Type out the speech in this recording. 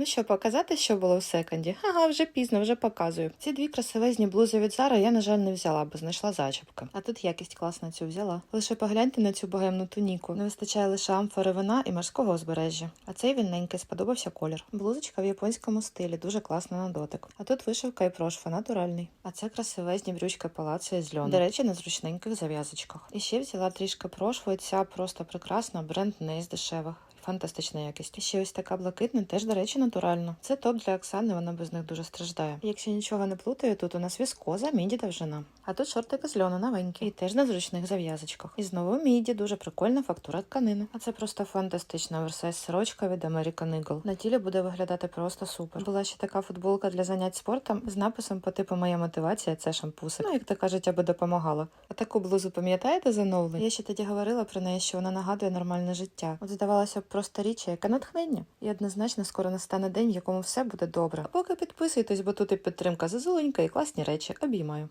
Ну що, показати, що було в секонді? Ага, вже пізно, вже показую. Ці дві красивезні блузи від Zara я, на жаль, не взяла, бо знайшла зачіпки. А тут якість класна цю взяла. Лише погляньте на цю богемну туніку. Не вистачає лише амфори вина і морського узбережжя. А цей вінненький сподобався колір. Блузочка в японському стилі, дуже класна на дотик. А тут вишивка і прошва натуральний. А це красивезні брючки палацу із льону. До речі, на зручненьких зав'язочках. І ще взяла трішки прошви. Ця просто прекрасна, бренд не із дешевих. Фантастична якість. І ще ось така блакитна, теж, до речі, натуральна. Це топ для Оксани, вона без них дуже страждає. Якщо нічого не плутаю, тут у нас віскоза, міді довжина. А тут шортики з льону новенькі. І теж на зручних зав'язочках. І знову міді, дуже прикольна фактура тканини. А це просто фантастична оверсайз сорочка від American Eagle. На тілі буде виглядати просто супер. Була ще така футболка для занять спортом з написом по типу Моя мотивація це шампусик. Ну, як то кажуть, аби допомагало. А таку блузу пам'ятаєте замовлення? Я ще тоді говорила про неї, що вона нагадує нормальне життя. От здавалося б, просто річ, яке натхнення. І однозначно скоро настане день, в якому все буде добре. А поки підписуйтесь, бо тут і підтримка зазуленька, і класні речі. Обіймаю.